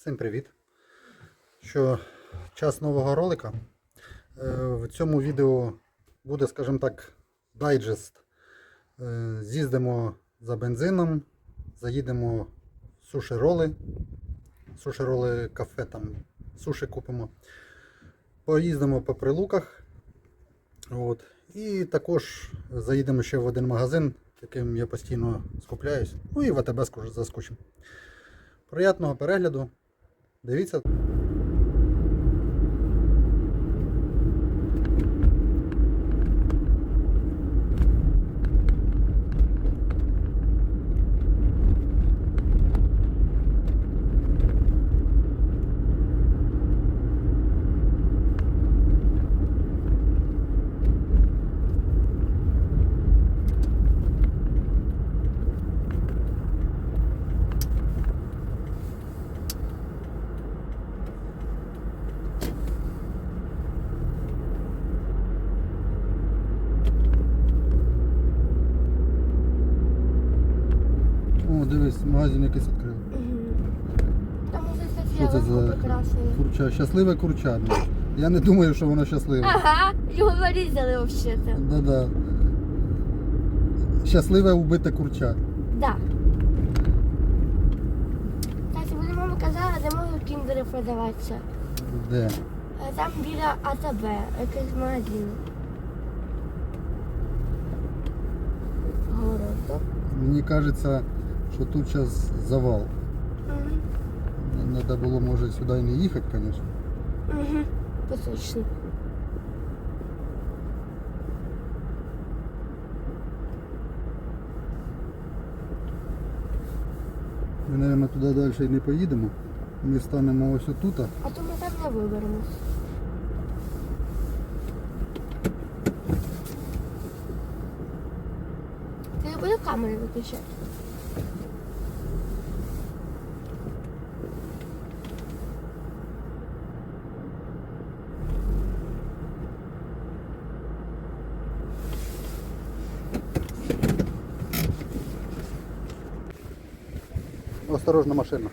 Всім привіт! Що час нового ролика. Е, В цьому відео буде, скажімо так, дайджест. Е, З'їздимо за бензином, заїдемо в суші роли. Суші роли кафе там, суші купимо. Поїздимо по прилуках. От. І також заїдемо ще в один магазин, яким я постійно скупляюсь. Ну і в АТБ заскочимо. Приятного перегляду. Дивіться. О, дивись, магазин якийсь відкрив. Там уже Що це за курча? Щасливе курча. ну. Я не думаю, що воно щасливе. Ага, його вирізали взагалі. Да-да. Щасливе убите курча. Да. Кстати, мені мама казала, де можуть кіндери продаватися. Де? Е, Там біля АТБ, якийсь магазин. Городок. Мені кажеться, що тут зараз завал. Угу. Треба було, може, сюди і не їхати, звісно. Угу. Поточно. Ми, мабуть, туди далі і не поїдемо. Ми станемо ось отут. А то ми там не виберемось. Ти не буде камери виключати? Осторожно, машина.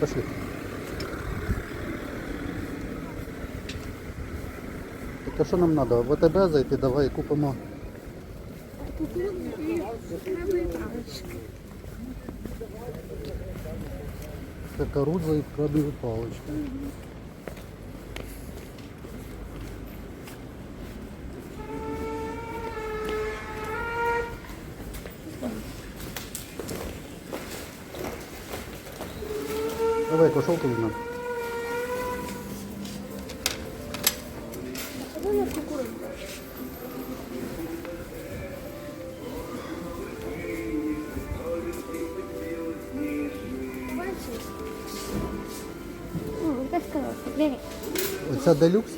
Пошли. Так а що нам треба? В АТБ зайти, давай купимо. Кукурудза і палички. Візьмемо. Ну, так сказала, бери. Оця делюкс.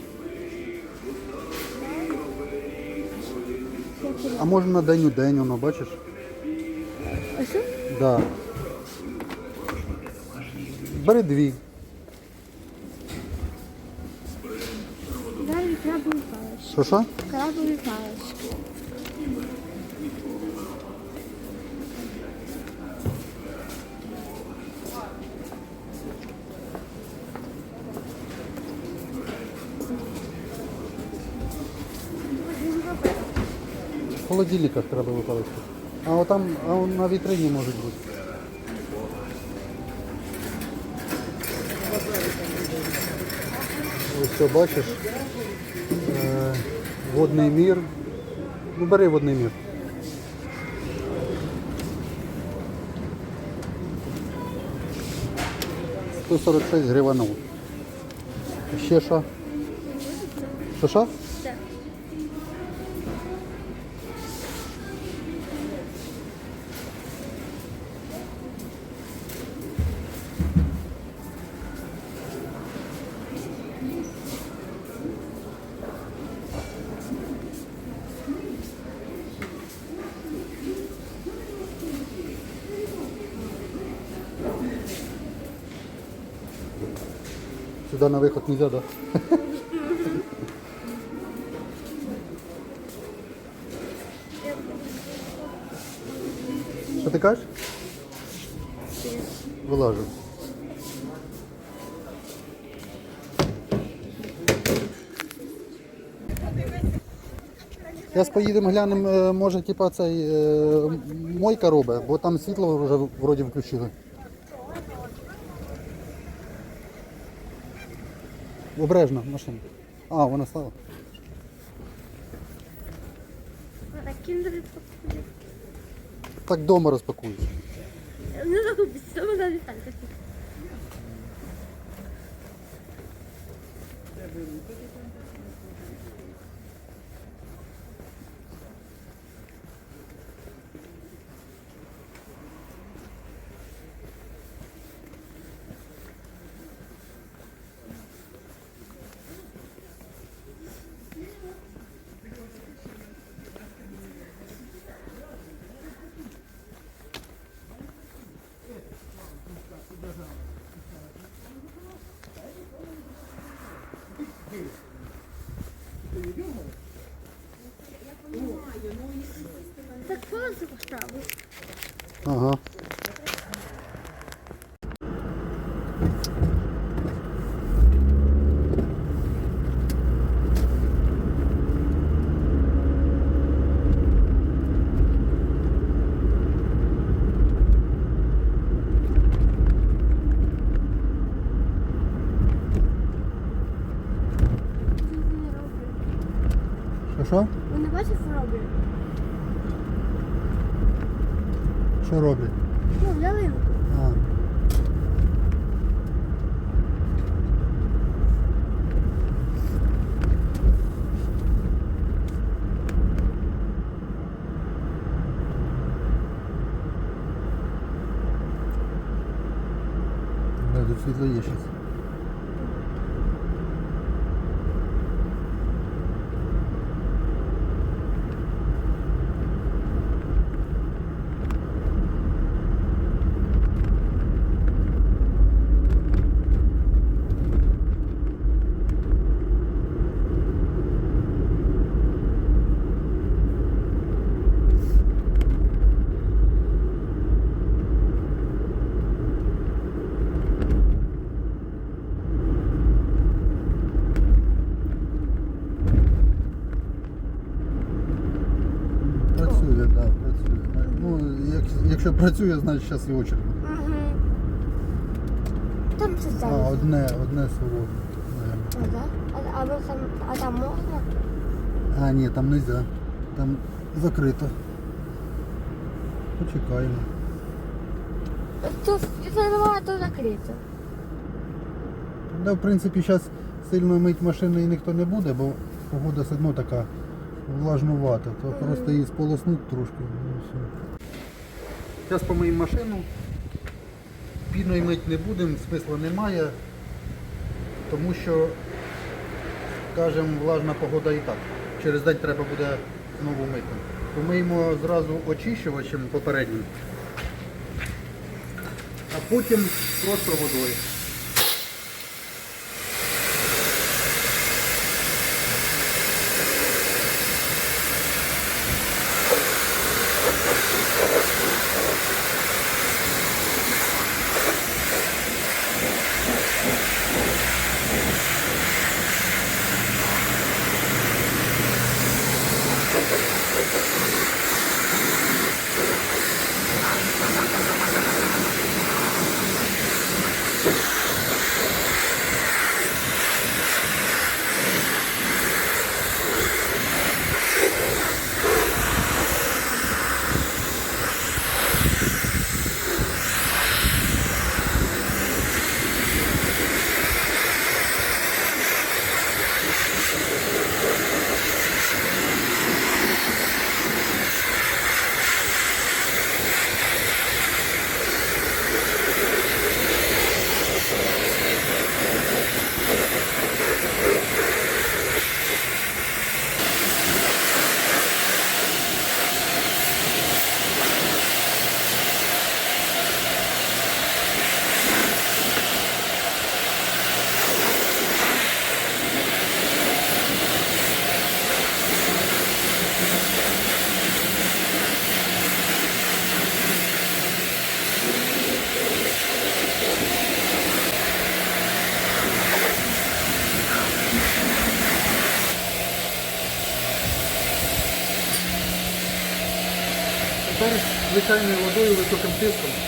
А можна на день у день, воно, бачиш? А що? Да. Бери дві. Далі крабові палички. Що що? Крабові палички. В холодильниках треба випалити. А там а на вітрині можуть бути. Що бачиш. Е, водний мір. Ну бери водний мір. Сто сорок шість гривень. Ще що? Що що? Сюда на выход нельзя, да? ти кажеш? Вилажу. Зараз поїдемо глянемо, е, може, типа цей е, мойка робить, бо там світло вже вроді включили. Обережно машина. А, вона стала. Так, вдома розпакуєш. Не загубиться, тому вона не Так Що роблять? Ну, ялинку. А. Да, тут світло є зараз. Працює, так, працює. Ну, як, якщо працює, значить зараз і очередь. Угу. Там це А, зараз. одне, одне свободне. наверно. А, да? а, а, ви там, а там можна? А, ні, там не можна. Там закрито. Почекаємо. Тут це немає, то закрито. Да, в принципі, зараз сильно мить машини і ніхто не буде, бо погода все одно така влажнувата. То просто її сполоснуть трошки. Зараз помиємо машину. Піною мить не будемо, смисла немає, тому що, скажімо, влажна погода і так. Через день треба буде знову мити. Помиємо зразу очищувачем попереднім, а потім просто водою. Звичайною водою високим тиском.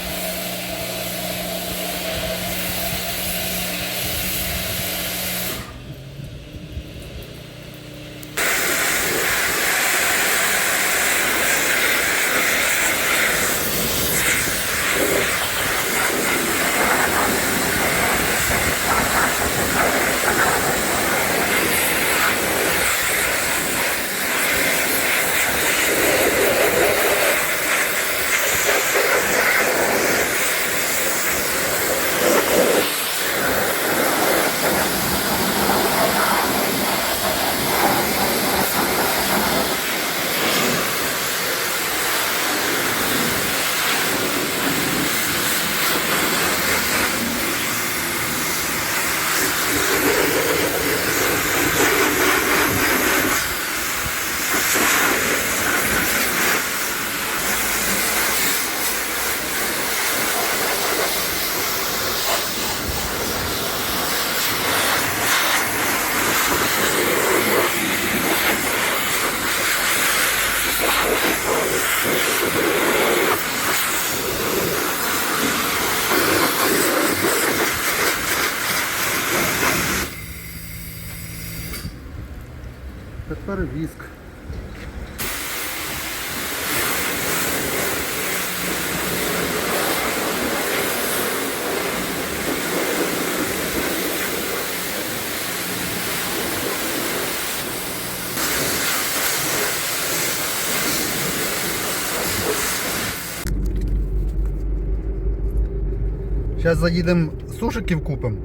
Зараз заїдемо сушиків купимо.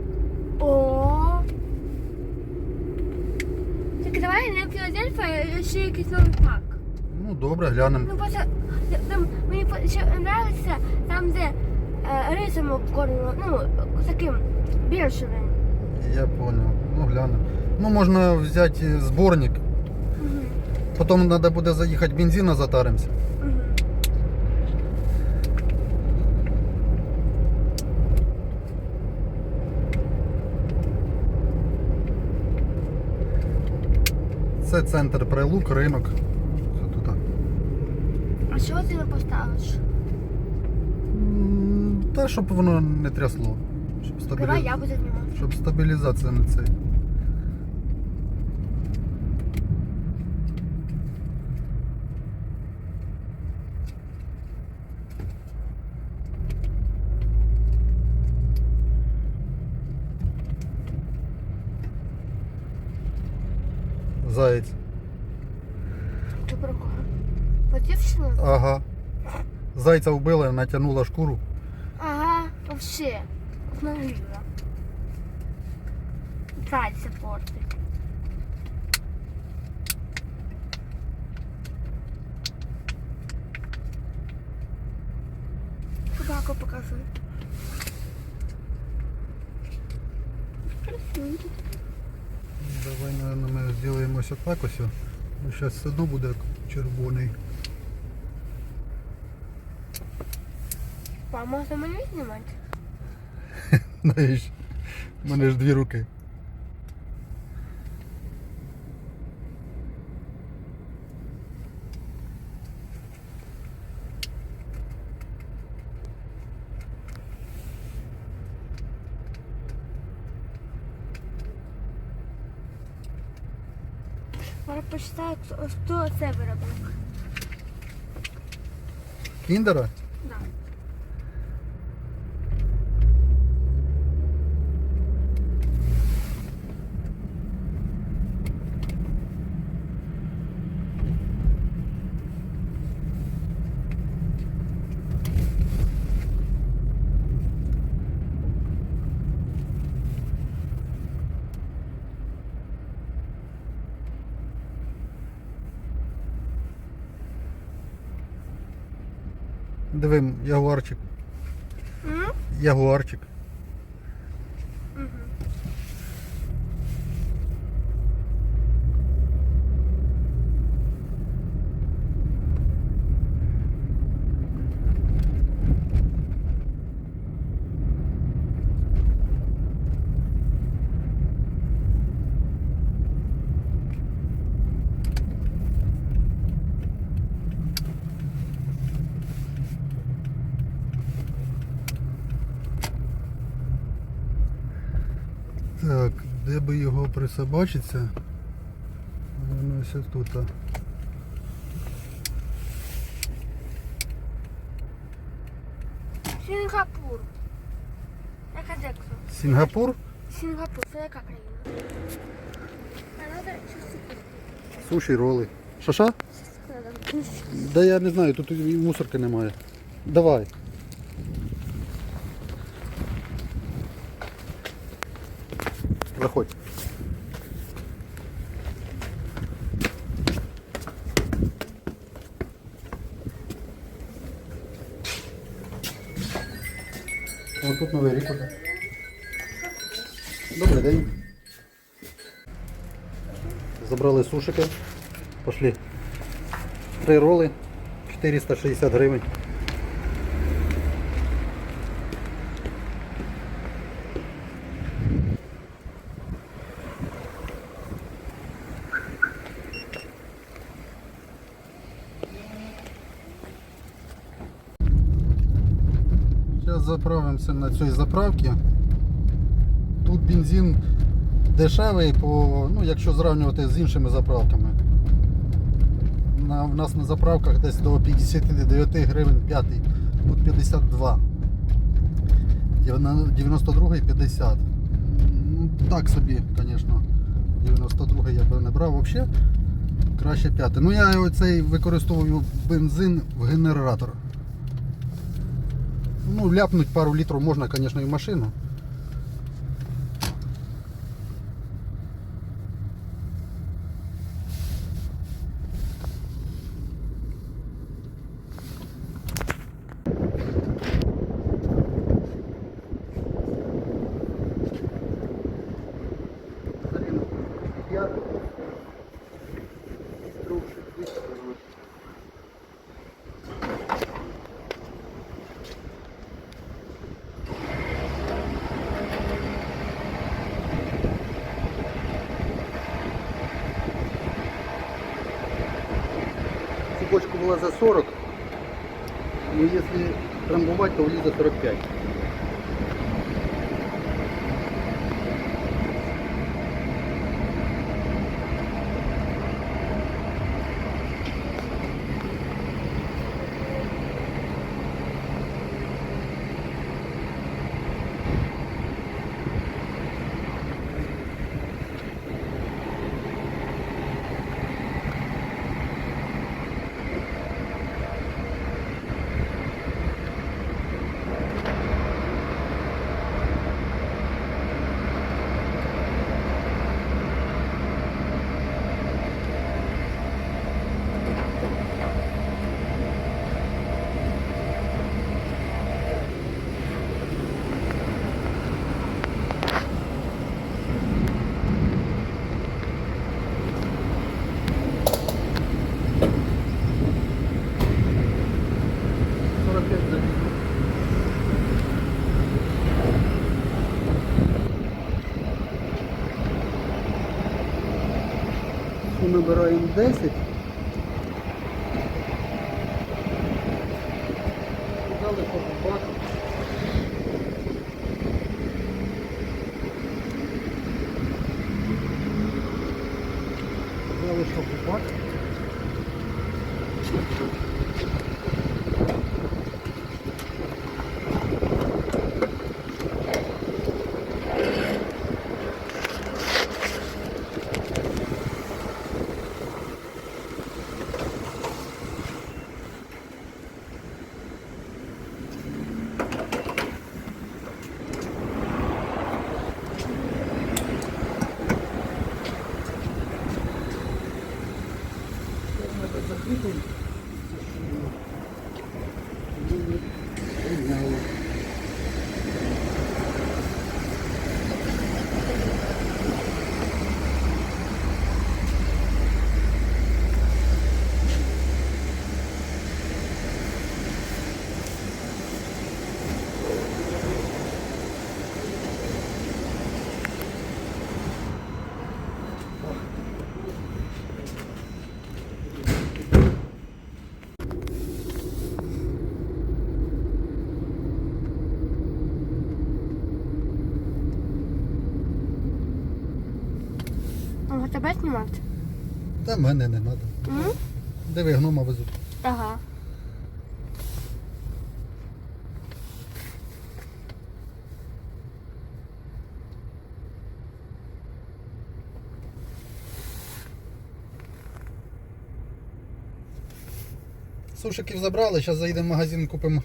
О. Так давай не Філадельфа, а ще якийсь новий пак. Ну добре, глянемо. Ну просто там мені ще подобається там, де е, рисом обкормлено, ну, таким більшим. Я понял. Ну глянемо. Ну можна взяти зборник. Потім треба буде заїхати бензина затаримося. Це центр прилук, ринок. Це тут. А що ти не поставиш? Те, Та щоб воно не трясло. Щоб, Давай я буду знімати. щоб стабілізація не цей. Заєць. Кого? Про? Ага. Зайця вбила, натягнула шкуру. Ага, вообще. Обновила. Зайця портить. Ось отак ось. Зараз все одно буде червоний. Па, можно мені знімати? Знаєш, в мене ж дві руки. Зараз почитаю, хто, це виробник. Кіндера? Да. Диви, ягуарчик. Ягуарчик. Його присобачиться? Воно ось тут. а. Сінгапур. Яка декса? Сінгапур? Сінгапур, це яка країна? Суші, роли. Шаша? Да я не знаю, тут і мусорки немає. Давай. Заходь. Тут новий рік. Добрий день. Забрали сушики. Пошли. Три роли. 460 гривень. Заправимося на цій заправці. Тут бензин дешевий, по, ну, якщо зрівнювати з іншими заправками. На, в нас на заправках десь до 59 гривень п'ятий, тут 52. 92 50. Ну, так собі, звісно. 92 я би не брав взагалі. Краще п'ятий. Ну я оцей використовую бензин в генератор. Ну, ляпнуть пару літрів можна, звісно, і в машину. За 40, но если трамбовать, то влезет 45. Ми набираємо 10. Може? Та мене не треба. Диви, гнома везуть. Ага. Сушиків забрали, зараз заїдемо в магазин, купимо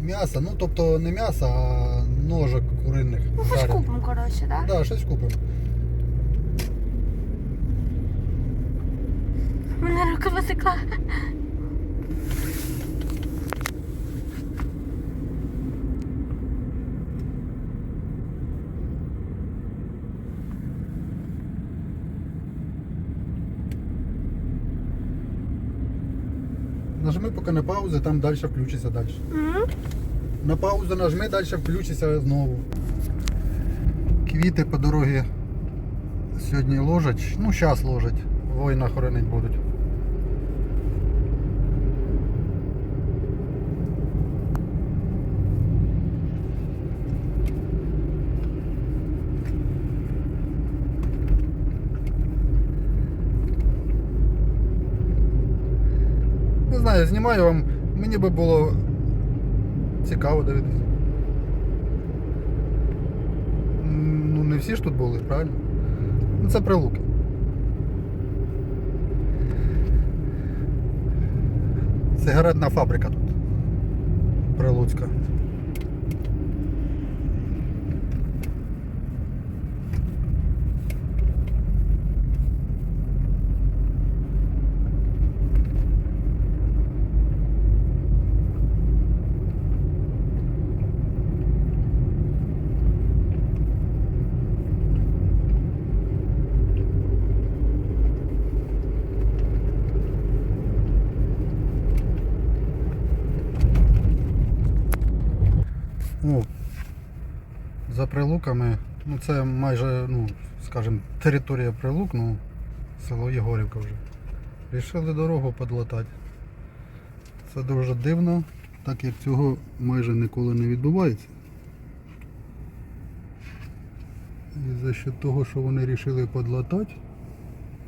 м'ясо. Ну, тобто не м'ясо, а ножок куриних. Ну, жарених. купимо, коротше, так? Да, щось купимо. Мене рука висекла. Нажми поки на паузу, там далі включиться далі. М? На паузу нажми, далі включиться знову. Квіти по дорозі сьогодні ложать. Ну, зараз ложать. Воїна хоронить будуть. Не знаю, знімаю вам. Мені би було цікаво дивитися. Ну, не всі ж тут були, правильно? Ну, це прилуки. Сигаретна фабрика тут. Прилуцька. О, за прилуками, ну це майже, ну, скажімо, територія прилук, ну, село Єгорівка вже. Рішили дорогу подлатати. Це дуже дивно, так як цього майже ніколи не відбувається. І за що того, що вони вирішили подлатати,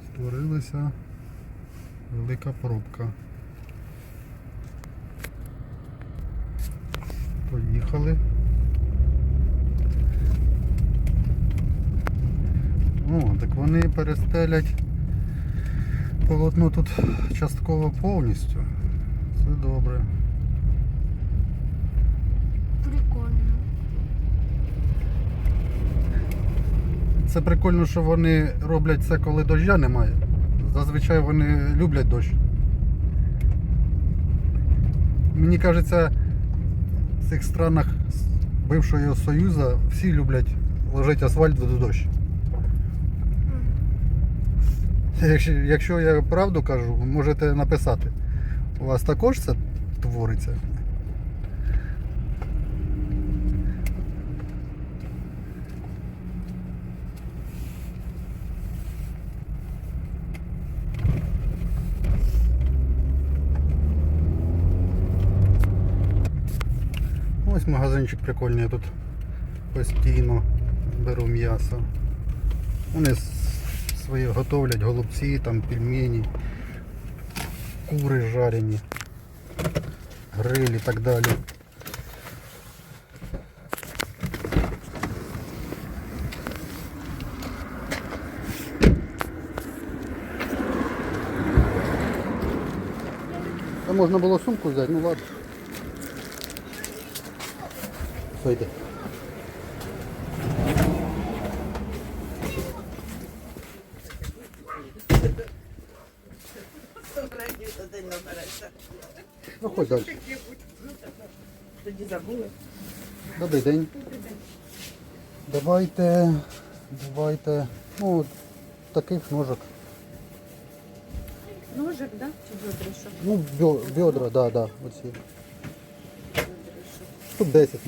створилася велика пробка. Поїхали. О, так вони перестелять полотно тут частково повністю. Це добре. Прикольно. Це прикольно, що вони роблять це, коли доща немає. Зазвичай вони люблять дощ. Мені кажеться, в цих странах бившого Союзу всі люблять ложити асфальт до дощ. Якщо, якщо я правду кажу, можете написати. У вас також це твориться? Ось магазинчик прикольний, я тут постійно беру м'ясо. Вони свої готовлять голубці, там пельмені, кури жарені, гриль і так далі. Та можна було сумку взяти, ну ладно. Все. Ну далі. Тоді забули. Добрий день. Давайте, давайте, ну, таких ножок. Ножик, да? Чи бедра, що? Ну, бё- бедра, да, да, оці. Тут 10.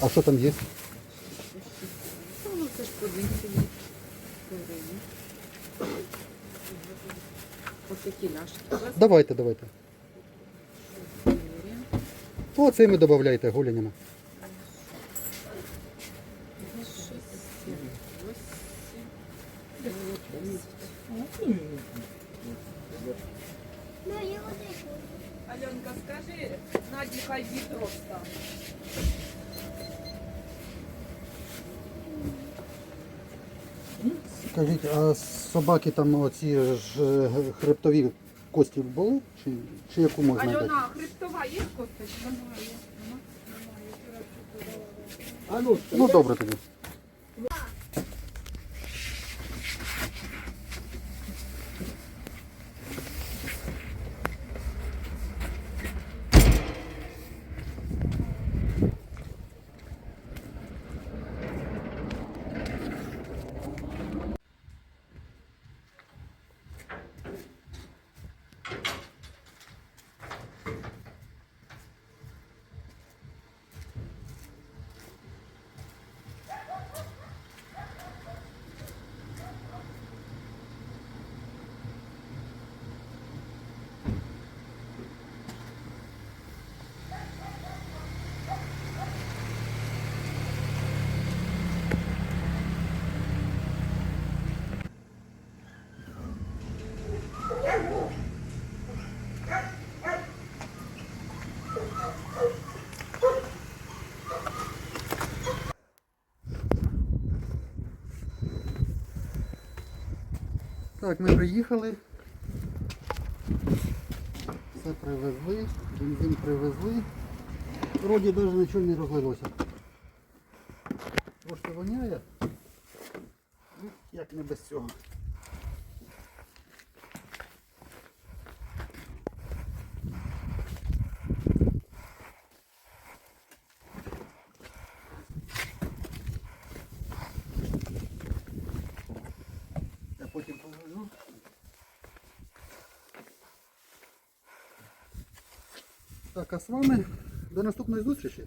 А що там є? Ну, це ж подвінці. Ось такі ляшки. Давайте, давайте. О, цими додавайте гулянями. Ну. Альонка, скажи, Наді хай відро стане. Скажіть, а собаки там оці ж е, хребтові кості були? Чи, чи яку можна дати? Альона, хребтова є косточка? Немає. А ну, Ну добре тоді. Так, ми приїхали. Все привезли, бензин привезли. Вроді навіть нічого не розлилося. Трошки воняє. Ну, як не без цього. Я потім повезу. Так, а з вами до наступної зустрічі.